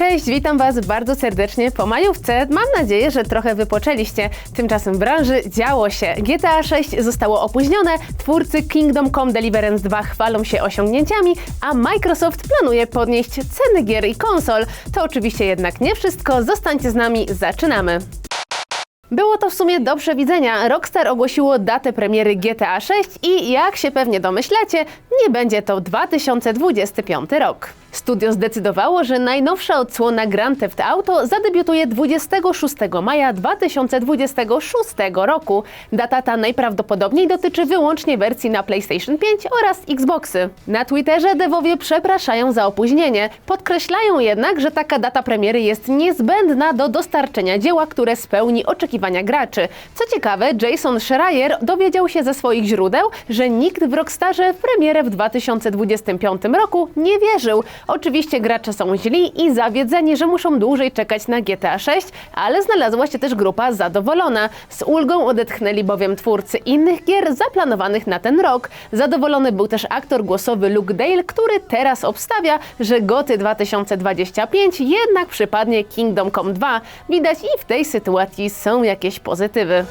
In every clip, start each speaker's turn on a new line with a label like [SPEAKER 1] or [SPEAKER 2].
[SPEAKER 1] Cześć, witam Was bardzo serdecznie po majówce. Mam nadzieję, że trochę wypoczęliście. Tymczasem w branży działo się. GTA 6 zostało opóźnione, twórcy Kingdom Come Deliverance 2 chwalą się osiągnięciami, a Microsoft planuje podnieść ceny gier i konsol. To oczywiście jednak nie wszystko. Zostańcie z nami, zaczynamy. Było to w sumie do przewidzenia. Rockstar ogłosiło datę premiery GTA 6 i jak się pewnie domyślacie, nie będzie to 2025 rok. Studio zdecydowało, że najnowsza odsłona Grand Theft Auto zadebiutuje 26 maja 2026 roku. Data ta najprawdopodobniej dotyczy wyłącznie wersji na PlayStation 5 oraz Xboxy. Na Twitterze devowie przepraszają za opóźnienie. Podkreślają jednak, że taka data premiery jest niezbędna do dostarczenia dzieła, które spełni oczekiwania graczy. Co ciekawe, Jason Schreier dowiedział się ze swoich źródeł, że nikt w Rockstarze w premierę w 2025 roku nie wierzył. Oczywiście gracze są źli i zawiedzeni, że muszą dłużej czekać na GTA 6, ale znalazła się też grupa zadowolona. Z ulgą odetchnęli bowiem twórcy innych gier zaplanowanych na ten rok. Zadowolony był też aktor głosowy Luke Dale, który teraz obstawia, że Goty 2025 jednak przypadnie Kingdom Come 2. Widać i w tej sytuacji są jakieś pozytywy.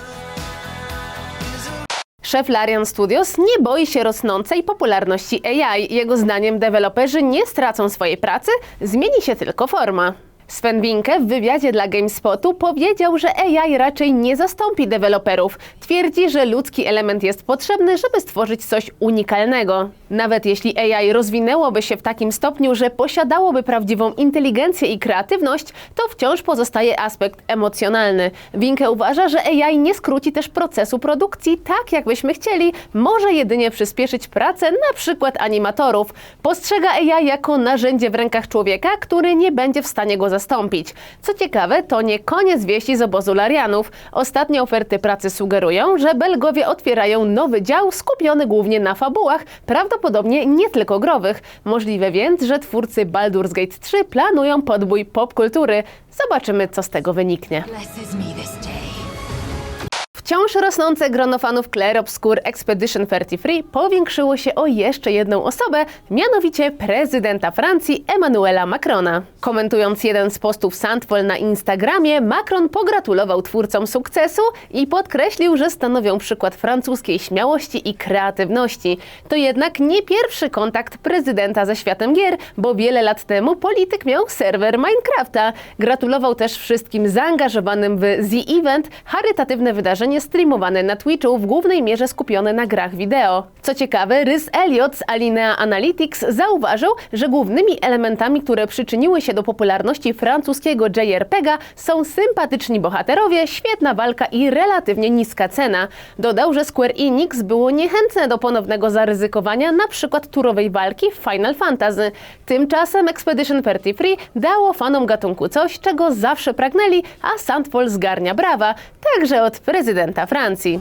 [SPEAKER 1] Szef Larian Studios nie boi się rosnącej popularności AI. Jego zdaniem deweloperzy nie stracą swojej pracy, zmieni się tylko forma. Sven Winke w wywiadzie dla GameSpotu powiedział, że AI raczej nie zastąpi deweloperów. Twierdzi, że ludzki element jest potrzebny, żeby stworzyć coś unikalnego. Nawet jeśli AI rozwinęłoby się w takim stopniu, że posiadałoby prawdziwą inteligencję i kreatywność, to wciąż pozostaje aspekt emocjonalny. Winke uważa, że AI nie skróci też procesu produkcji tak, jak byśmy chcieli, może jedynie przyspieszyć pracę na przykład animatorów. Postrzega AI jako narzędzie w rękach człowieka, który nie będzie w stanie go zastąpić. Co ciekawe, to nie koniec wieści z obozu Larianów. Ostatnie oferty pracy sugerują, że Belgowie otwierają nowy dział skupiony głównie na fabułach, prawdopodobnie nie tylko growych. Możliwe więc, że twórcy Baldur's Gate 3 planują podbój popkultury. Zobaczymy, co z tego wyniknie. Wciąż rosnące grono fanów Claire Obscure Expedition 33 powiększyło się o jeszcze jedną osobę, mianowicie prezydenta Francji Emmanuela Macrona. Komentując jeden z postów Sandpol na Instagramie, Macron pogratulował twórcom sukcesu i podkreślił, że stanowią przykład francuskiej śmiałości i kreatywności. To jednak nie pierwszy kontakt prezydenta ze światem gier, bo wiele lat temu polityk miał serwer Minecrafta. Gratulował też wszystkim zaangażowanym w The Event, charytatywne wydarzenie streamowane na Twitchu, w głównej mierze skupione na grach wideo. Co ciekawe, Rys Elliot z Alinea Analytics zauważył, że głównymi elementami, które przyczyniły się do popularności francuskiego JRPGa są sympatyczni bohaterowie, świetna walka i relatywnie niska cena. Dodał, że Square Enix było niechętne do ponownego zaryzykowania przykład turowej walki w Final Fantasy. Tymczasem Expedition 33 dało fanom gatunku coś, czego zawsze pragnęli, a Sandfall zgarnia brawa, także od prezydenta Francji.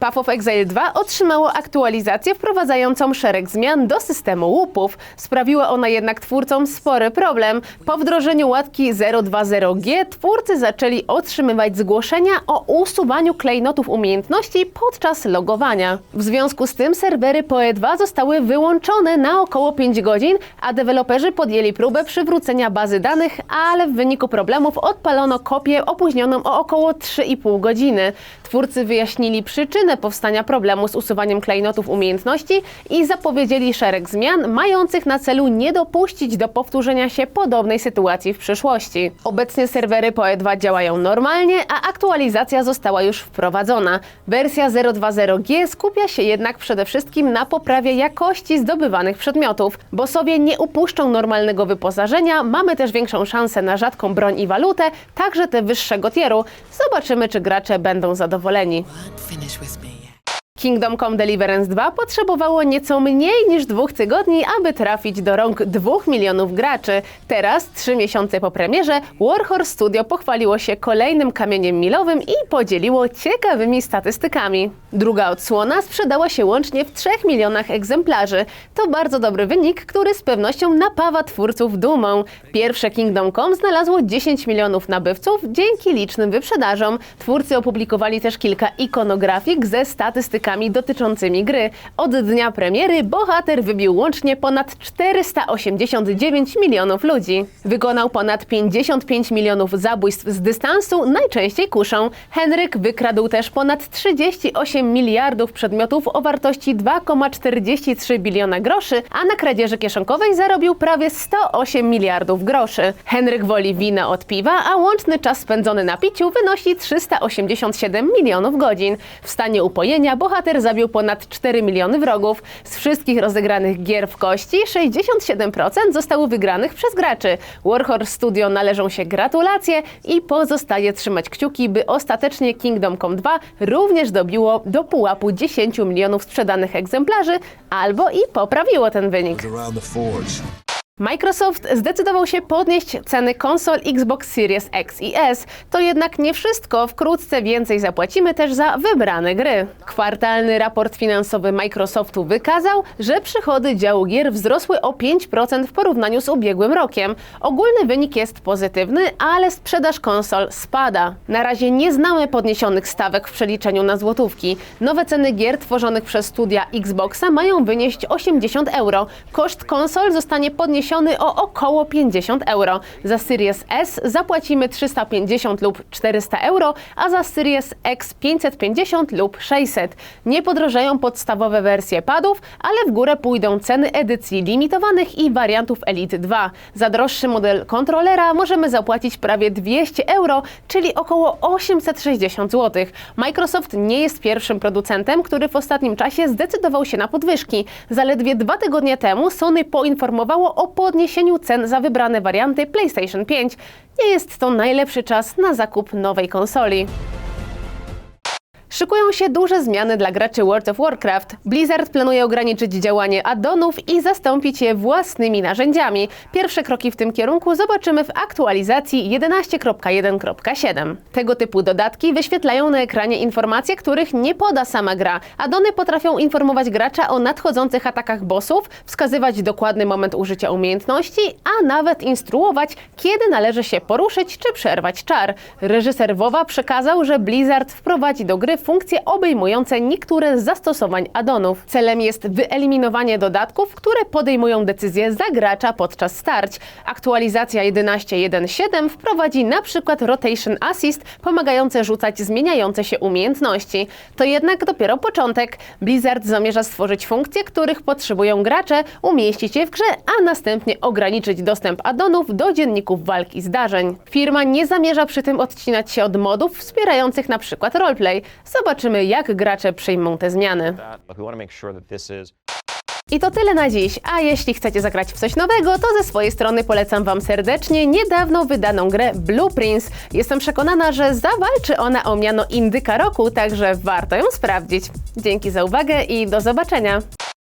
[SPEAKER 1] Path of Exile 2 otrzymało aktualizację wprowadzającą szereg zmian do systemu łupów. Sprawiła ona jednak twórcom spory problem. Po wdrożeniu łatki 020G twórcy zaczęli otrzymywać zgłoszenia o usuwaniu klejnotów umiejętności podczas logowania. W związku z tym serwery PoE2 zostały wyłączone na około 5 godzin, a deweloperzy podjęli próbę przywrócenia bazy danych, ale w wyniku problemów odpalono kopię opóźnioną o około 3,5 godziny. Twórcy wyjaśnili przyczynę powstania problemu z usuwaniem klejnotów umiejętności i zapowiedzieli szereg zmian mających na celu nie dopuścić do powtórzenia się podobnej sytuacji w przyszłości. Obecnie serwery PoE2 działają normalnie, a aktualizacja została już wprowadzona. Wersja 020G skupia się jednak przede wszystkim na poprawie jakości zdobywanych przedmiotów. Bo sobie nie upuszczą normalnego wyposażenia, mamy też większą szansę na rzadką broń i walutę, także te wyższego tieru. Zobaczymy, czy gracze będą zadowoleni. Kingdom Come Deliverance 2 potrzebowało nieco mniej niż dwóch tygodni, aby trafić do rąk dwóch milionów graczy. Teraz, trzy miesiące po premierze, Warhorse Studio pochwaliło się kolejnym kamieniem milowym i podzieliło ciekawymi statystykami. Druga odsłona sprzedała się łącznie w 3 milionach egzemplarzy. To bardzo dobry wynik, który z pewnością napawa twórców dumą. Pierwsze Kingdom Come znalazło 10 milionów nabywców dzięki licznym wyprzedażom. Twórcy opublikowali też kilka ikonografik ze statystykami wynikami dotyczącymi gry. Od dnia premiery bohater wybił łącznie ponad 489 milionów ludzi. Wykonał ponad 55 milionów zabójstw z dystansu, najczęściej kuszą. Henryk wykradł też ponad 38 miliardów przedmiotów o wartości 2,43 biliona groszy, a na kradzieży kieszonkowej zarobił prawie 108 miliardów groszy. Henryk woli wina od piwa, a łączny czas spędzony na piciu wynosi 387 milionów godzin. W stanie upojenia bohater zabił ponad 4 miliony wrogów. Z wszystkich rozegranych gier w kości 67% zostało wygranych przez graczy. Warhorse Studio należą się gratulacje i pozostaje trzymać kciuki, by ostatecznie Kingdom Come 2 również dobiło do pułapu 10 milionów sprzedanych egzemplarzy albo i poprawiło ten wynik. Microsoft zdecydował się podnieść ceny konsol Xbox Series X i S. To jednak nie wszystko. Wkrótce więcej zapłacimy też za wybrane gry. Kwartalny raport finansowy Microsoftu wykazał, że przychody działu gier wzrosły o 5% w porównaniu z ubiegłym rokiem. Ogólny wynik jest pozytywny, ale sprzedaż konsol spada. Na razie nie znamy podniesionych stawek w przeliczeniu na złotówki. Nowe ceny gier tworzonych przez studia Xboxa mają wynieść 80 euro. Koszt konsol zostanie podniesiony o około 50 euro. Za Series S zapłacimy 350 lub 400 euro, a za Series X 550 lub 600. Nie podrożeją podstawowe wersje padów, ale w górę pójdą ceny edycji limitowanych i wariantów Elite 2. Za droższy model kontrolera możemy zapłacić prawie 200 euro, czyli około 860 zł. Microsoft nie jest pierwszym producentem, który w ostatnim czasie zdecydował się na podwyżki. Zaledwie dwa tygodnie temu Sony poinformowało o podniesieniu cen za wybrane warianty PlayStation 5. Nie jest to najlepszy czas na zakup nowej konsoli. Szykują się duże zmiany dla graczy World of Warcraft. Blizzard planuje ograniczyć działanie addonów i zastąpić je własnymi narzędziami. Pierwsze kroki w tym kierunku zobaczymy w aktualizacji 11.1.7. Tego typu dodatki wyświetlają na ekranie informacje, których nie poda sama gra. Addony potrafią informować gracza o nadchodzących atakach bossów, wskazywać dokładny moment użycia umiejętności, a nawet instruować, kiedy należy się poruszyć czy przerwać czar. Reżyser WoWa przekazał, że Blizzard wprowadzi do gry funkcje obejmujące niektóre z zastosowań addonów. Celem jest wyeliminowanie dodatków, które podejmują decyzje za gracza podczas starć. Aktualizacja 11.1.7 wprowadzi na przykład Rotation Assist, pomagające rzucać zmieniające się umiejętności. To jednak dopiero początek. Blizzard zamierza stworzyć funkcje, których potrzebują gracze, umieścić je w grze, a następnie ograniczyć dostęp addonów do dzienników walk i zdarzeń. Firma nie zamierza przy tym odcinać się od modów wspierających na przykład roleplay. Zobaczymy, jak gracze przyjmą te zmiany. I to tyle na dziś. A jeśli chcecie zagrać w coś nowego, to ze swojej strony polecam Wam serdecznie niedawno wydaną grę Blueprints. Jestem przekonana, że zawalczy ona o miano indyka roku, także warto ją sprawdzić. Dzięki za uwagę i do zobaczenia.